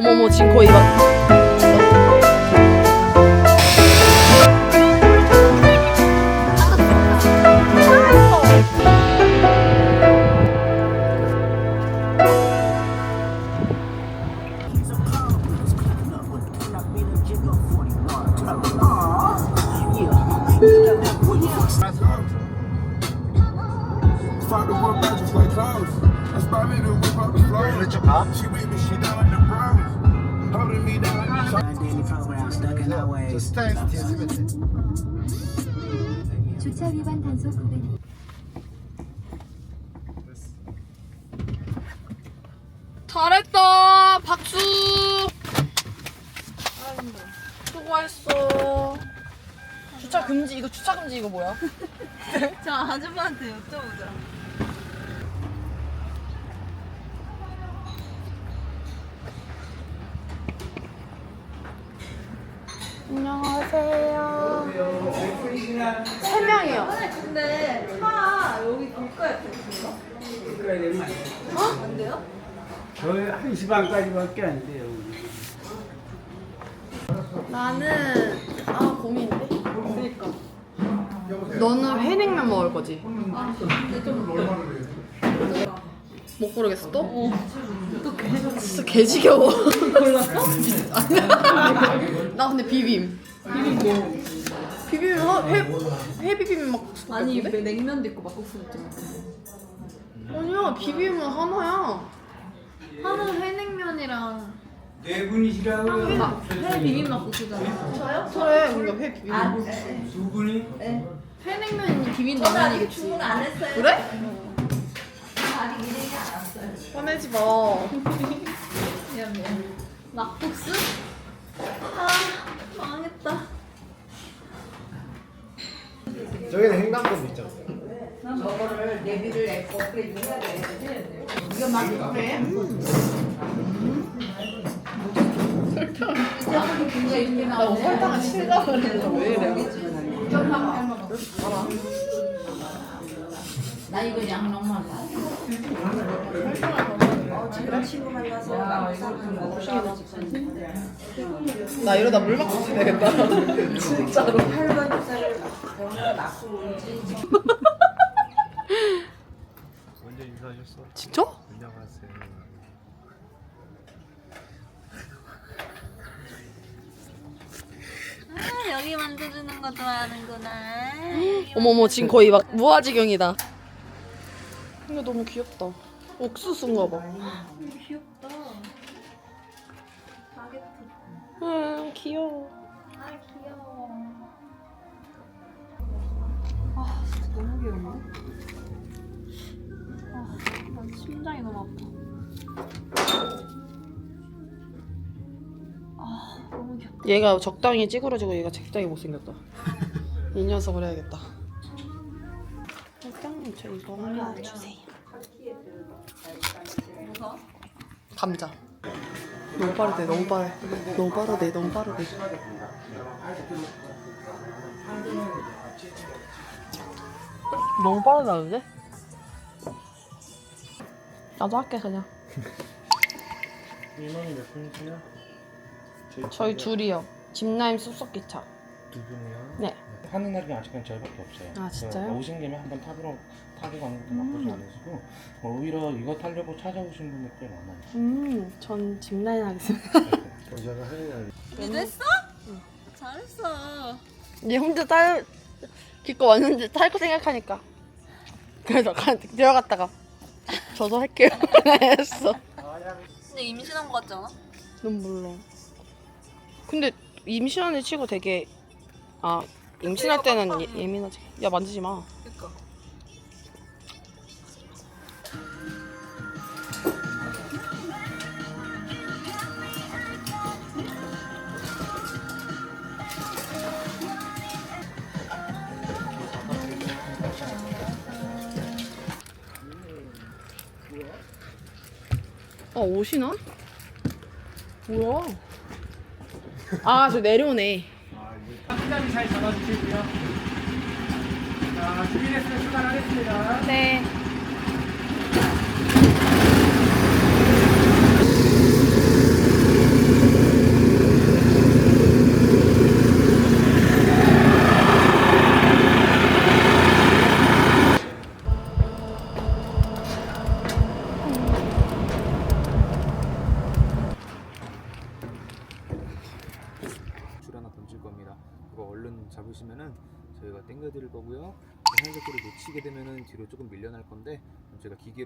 어머머 지금 거의 program stuck in our ways. 주차 위반 단속 구간 잘했다 박수 아이고, 수고했어 주차 금지 이거 주차 금지 이거 뭐야? 저 아줌마한테 여쭤보자. 안녕하세요 세 명이요 근데 차 여기 고가에 있어요? 안 돼요? 저희 1시 반까지밖에 안 돼요. 나는 아 고민인데 그러니까 너는 회냉면 먹을 거지? 못 고르겠어 또? 어. 또 개. 진짜 개지겨워. 골랐어? 나 근데 비빔. 비빔 뭐? 비빔 하- 회, 회 비빔 막 아니 같은데? 냉면도 있고 막국수도 있잖아. 아니야 비빔은 하나야. 하는 회냉면이랑 네 분이시라고 막, 회 비빔 막국수잖아. 저요? 그래 그러니까 회 비빔. 두 분이 회냉면이 비빔 냉면이겠지. 주문 안 했어요. 그래? 화내지 마. 미안 미안. 막국수? 아 망했다. 저기는 횡단보도 있잖아. 나 설탕을 칠려고 했는데 왜 이래? 나 이거 양념만 봐. 나 이러다 물 맞고 되겠다. 진짜로. 먼저 인사하셨어. 진짜? 안녕하세요. 아, 여기 만들어주는 거 좋아하는구나. 어머머 지금 거의 막 무아지경이다. 근데 너무 귀엽다. 옥수수인가 봐. 귀엽다. 바게트. 응 귀여워. 아 귀여워. 아 진짜 너무 귀여운데? 아, 난 심장이 너무 아파. 아 너무 귀엽다. 얘가 적당히 찌그러지고 얘가 적당히 못생겼다. 이 녀석을 해야겠다. 저 이거 하나 주세요. 감자. 너무 빠르대 너무 빠르 너무 빠르대 너무 빠르대. 너무 빠르다는데? 나도 할게 그냥. 인원이 몇 분이세요? 저희 둘이요. 집라임 쑥쑥기차. 두 분이요. 네. 하는 날이 아직은 저희밖에 없어요. 아, 진짜요? 오신 김에 한번 타보러 타고 가는 것도 나쁘지 않으시고 뭐 오히려 이거 타려고 찾아오신 분들 꽤 많아요. 음, 전 집라인 하겠습니다. 저희가 하는 날 믿었어? 잘했어. 얘 혼자 딸 기껏 왔는데 탈거 생각하니까 그래서 가, 들어갔다가 저도 할게요 했어 근데 임신한 거 같지 않아? 넌 몰라 근데 임신한애 치고 되게 아 임신할 때는 예, 예민하지 야 만지지 마 그니까. 아 옷이나? 뭐야 아 저 내려오네 잘 잡아주시고요. 자, 준비됐으면 출발하겠습니다. 네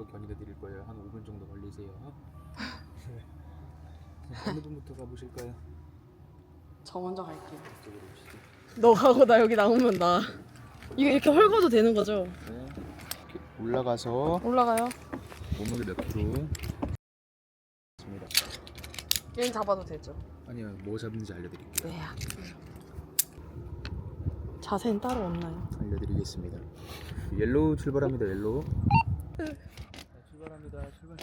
기계로 견인해 드릴 거예요. 한 5분 정도 걸리세요. 네. 어느 분부터 가보실까요? 저 먼저 갈게요. 이쪽으로 오시죠. 너 가고 나 여기 나오면 나 이거 이렇게 헐거도 되는 거죠? 네. 이렇게 올라가서 올라가요. 몸무게 몇 킬로? 있습니다. 얘는 잡아도 되죠? 아니요, 뭐 잡는지 알려드릴게요. 네. 자세는 따로 없나요? 알려드리겠습니다. 옐로우 출발합니다. 옐로우. 자, 출발합니다. 출발.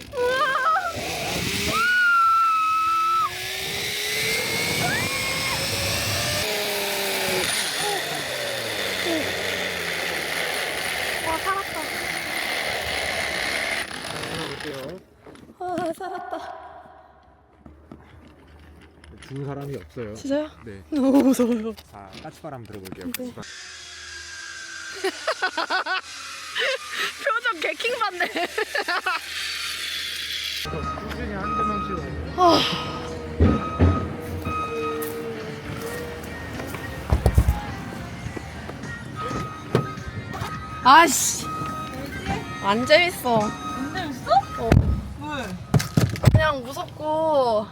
와 살았다. 볼게요. 아 살았다. 죽은 사람이 없어요. 진짜요? 네. 너무 무서워요. 자, 까치바람 들어볼게요. 네. 까치바람. 개킹 받네. 명씩 아씨. 안 재밌어. 안 재밌어? 어. 왜? 그냥 무섭고.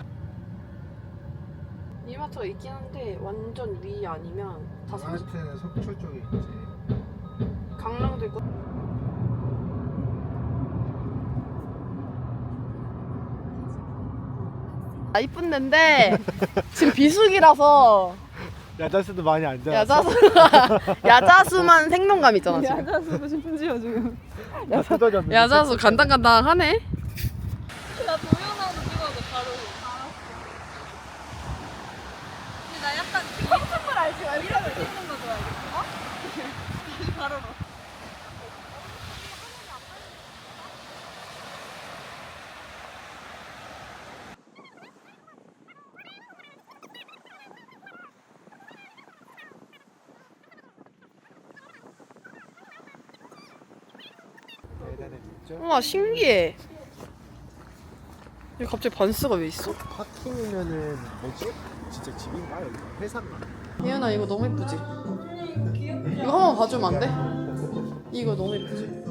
이마트가 있긴 한데 완전 위 아니면 다 삼십. 마트는 속초 쪽에 있지. 강릉도 있고. 아 이쁜 데인데 지금 비수기라서 야자수도 많이 앉아. 야자수 야자수만 생동감 있잖아 지금. 야자수도 심지어 지금. 야자수. 야자수 간당간당하네. 나 동영상도 찍어도 바로. 근데 나 약간 핑크색깔 알지? 이런 거 찍는 거 좋아해. 어? 바로. 대단해 진짜. 우와 신기해. 여기 갑자기 반스가 왜 있어? 파킹이면은 뭐지? 진짜 집인가 여기? 회사인가? 예은아 이거 너무 예쁘지? 이거 한 번 봐주면 안 돼? 이거 너무 예쁘지?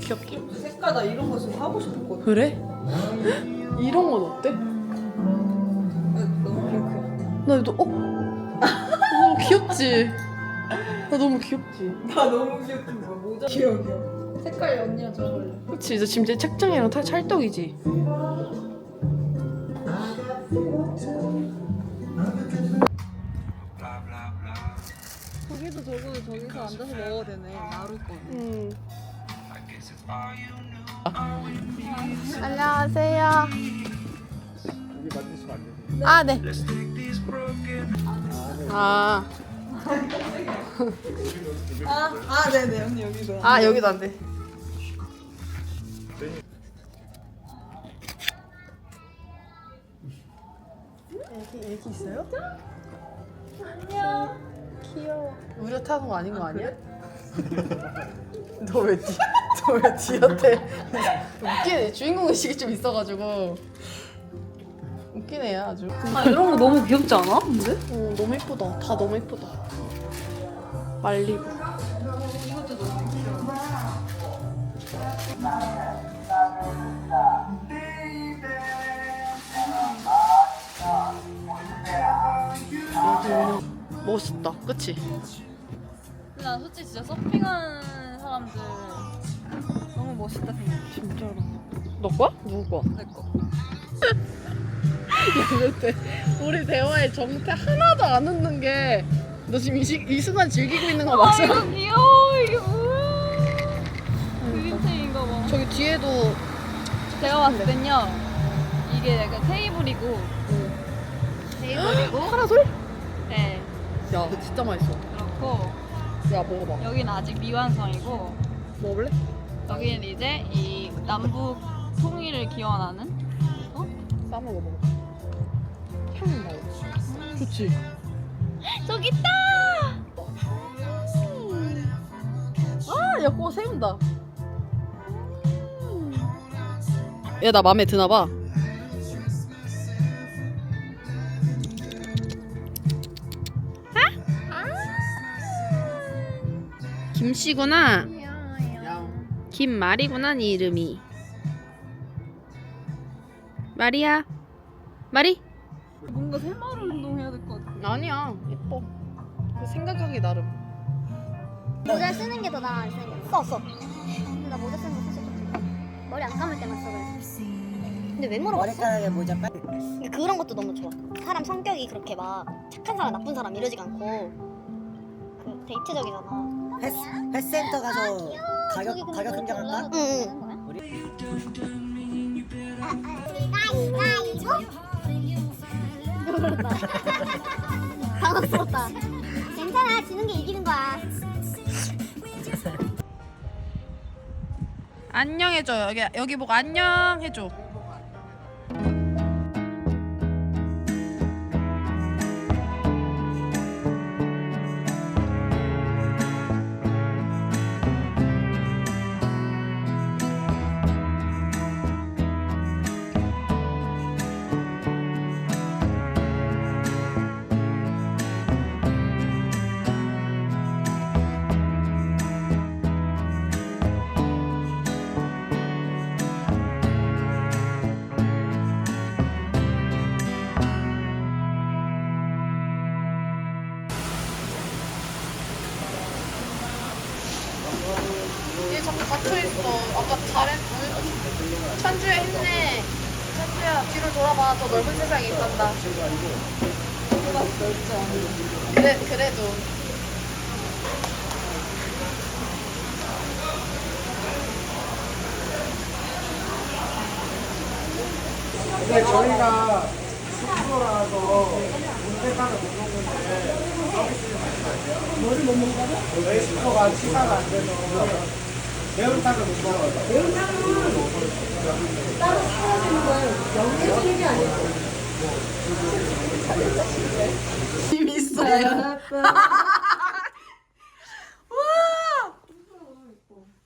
귀엽게. 색깔 나 이런 거 지금 하고 싶었거든. 그래? 이런 건 어때? 너무 핑크야. 나 이거 어? 너무 귀엽지? 나 너무 귀엽지? 나 너무 귀엽지 뭐 모자. 귀여워 귀여워. 색깔 언니랑 잘 어울려. 그치 이제 지금 제 책장이랑 다 찰떡이지? 저기도 저기도 저기서 앉아서 먹어도 되네. 나루 거. 음. 안녕하세요. 아 네. 아, 아, 아, 네네 언니 여기도. 아 여기도 안 돼. 애기 있어요? 안녕. 귀여워. 우려 타는 거 아닌 거 아니야? 너 왜 뒤, 너왜 뒤한테 웃기네. 주인공 의식이 좀 있어가지고 웃기네 얘 아주. 아 이런 거 너무 귀엽지 않아? 근데? 어 너무 예쁘다. 다 너무 예쁘다. 말리고. 멋있다. 그치? 근데 난 솔직히 진짜 서핑하는 사람들 너무 멋있다 생각해. 진짜로. 너 거야? 누구 거야? 내 거. 근데 우리 대화에 정태 하나도 안 웃는 게 너 지금 이, 시, 이 순간 즐기고 있는 거 맞아? 이거 귀여워 이게 뭐야? 그림체인가 봐. 저기 뒤에도 제가 봤을 땐요 이게 약간 테이블이고 테이블이고 파라솔? 네 야 진짜 맛있어. 그렇고 야 먹어봐. 여기는 아직 미완성이고 먹을래? 여기는 이제 이 남북 통일을 기원하는 싸 먹어 먹어. 향이 나고. 좋지. 저기 있다. 아, 야, 그거 세운다. 야, 나 맘에 드나 봐. 김씨구나. 김말이구나 네 이름이. 말이야. 말이? 뭔가 새마을 운동해야 될 것 같아. 아니야. 예뻐. 그 생각하기 나름. 모자 쓰는 게 더 나아 안 쓰는 게? 써 써. 근데 나 모자 쓰는 거 사실 좀. 머리 안 감을 때만 써 그래서. 근데 왜 물어봤어? 머리카락에 모자 빨. 근데 그런 것도 너무 좋아. 사람 성격이 그렇게 막 착한 사람 나쁜 사람 이러지가 않고 그 데이트적이잖아. 펫, 펫센터 가서 가격 가격 흥정할까? 올라가도 되는 거야? 당황스럽다. 괜찮아, 지는 게 이기는 거야. 안녕 해줘. 여기 여기 보고 안녕 해줘. 더 넓은 세상이 있단다. 그래 그래도. 근데 저희가 숙소라서 운転하는 못 먹는데 서비스 좀 하시면 뭐를 못 먹는다고? 숙소가 시사가 안 돼서 매운탕을 못 먹어요. 힘 있어.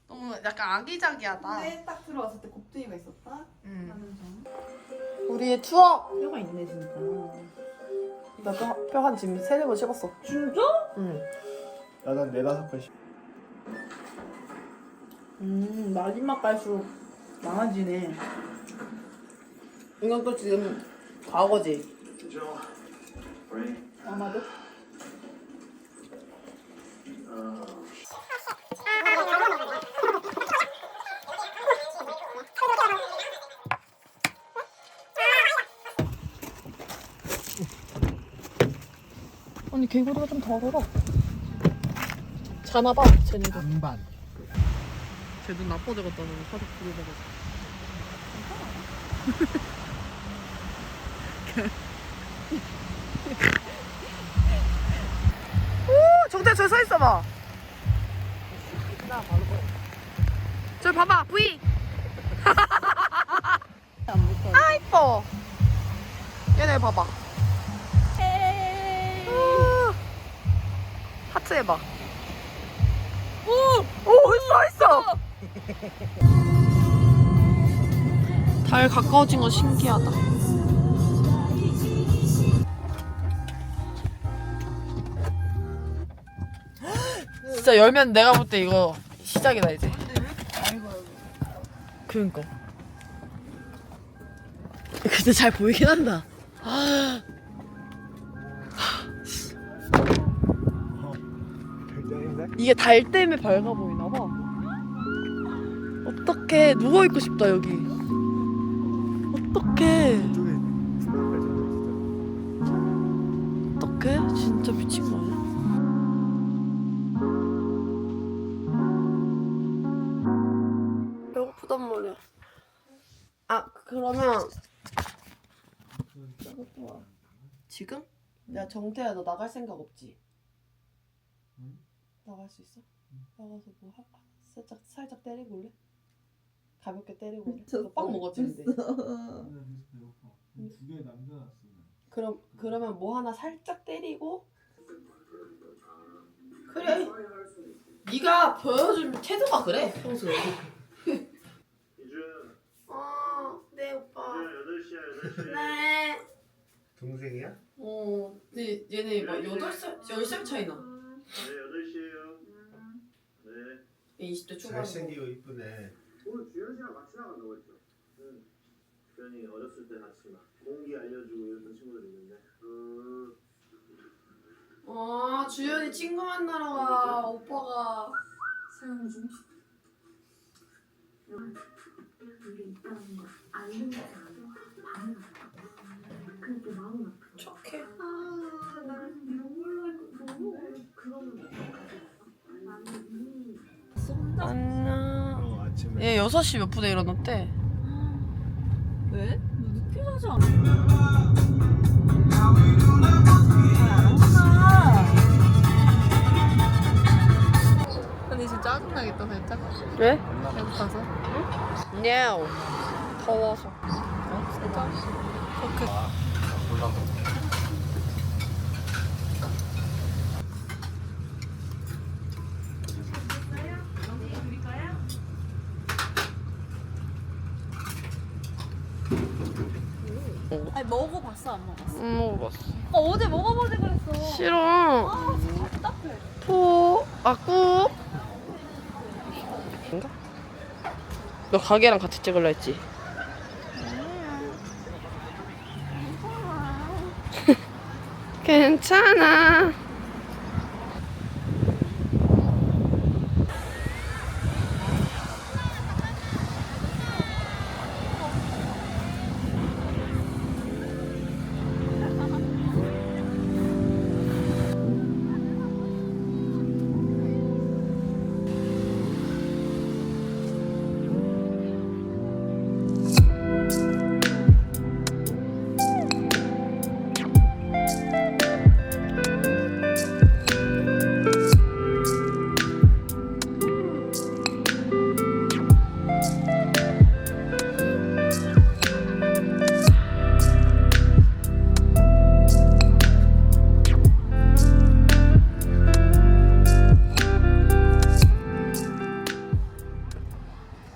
너무 약간 아기자기하다. 딱 들어왔을 때 곱둥이가 있었다. 음. 우리의 추억. 뼈가 있네 진짜. 나뼈한 지금 세네 번 씹었어. 진짜? 응. 나는 네다섯 번 씹. 음 마지막 갈수록 많아지네. 이건 또 지금 과거지. 아마도. 아니 개구리가 좀 더러워. 자나봐 쟤네도. 반반. 쟤도 나빠져갔다 너무 사족 부려봐가지고. 오 정태 저기 서 있어봐. 저기 봐봐 V. 아 이뻐. 얘네 봐봐. 우. 하트 해봐. 오! 오, 있어, 있어! 달 가까워진 건 신기하다. 진짜 열면 내가 볼 때 이거 시작이다, 이제. 그니까. 근데 잘 보이긴 한다. 이게 달 때문에 밝아 보이나 봐. 어떡해. 누워 있고 싶다, 여기. 어떡해. 어떡해? 진짜 미친 거 아니야? 배고프단 말이야. 아, 그러면 지금? 야, 정태야, 너 나갈 생각 없지? 나갈 수 있어? 나가서 뭐 하, 살짝 살짝 때리고 올래? 가볍게 때리고 올래? 너빵 먹었지 근데. 두개 남겨놨어. 그럼 그러면 뭐 하나 살짝 때리고 그래. 네가 보여준 태도가 그래 평소에. 어, 네 오빠. 네. 동생이야? 어, 근데 얘네 막 여덟 살, 열살 차이 나. 네, 8시에요. 네. 20대 초반. 잘생기고 이쁘네. 오늘 주현 씨랑 같이 나간다고 했죠? 응. 주현이 어렸을 때 같이 막 공기 알려주고 이랬던 친구들 있는데. 음. 아 주연이 친구 만나러 가 오빠가 사용 중. 우리 있다는 걸 알는 게 아니라 반응했다. 그게 마음 아파. 착해. 아, 눈물 날 거, 너무 그거는 어떡하지? 나는 이미 안녕. 어. 얘 6시 몇 분에 일어났대? 왜? 너 늦게 자지 않아? 근데 진짜 짜증나겠다 살짝 왜? 배고파서 No. 더워서. 진짜? 아니 먹어봤어 안 먹었어? 안 먹어봤어. 아, 어제 먹어보지 그랬어 싫어. 아 진짜 답답해 포, 아, 꾸. 인가? 너 가게랑 같이 찍을라 했지? 괜찮아.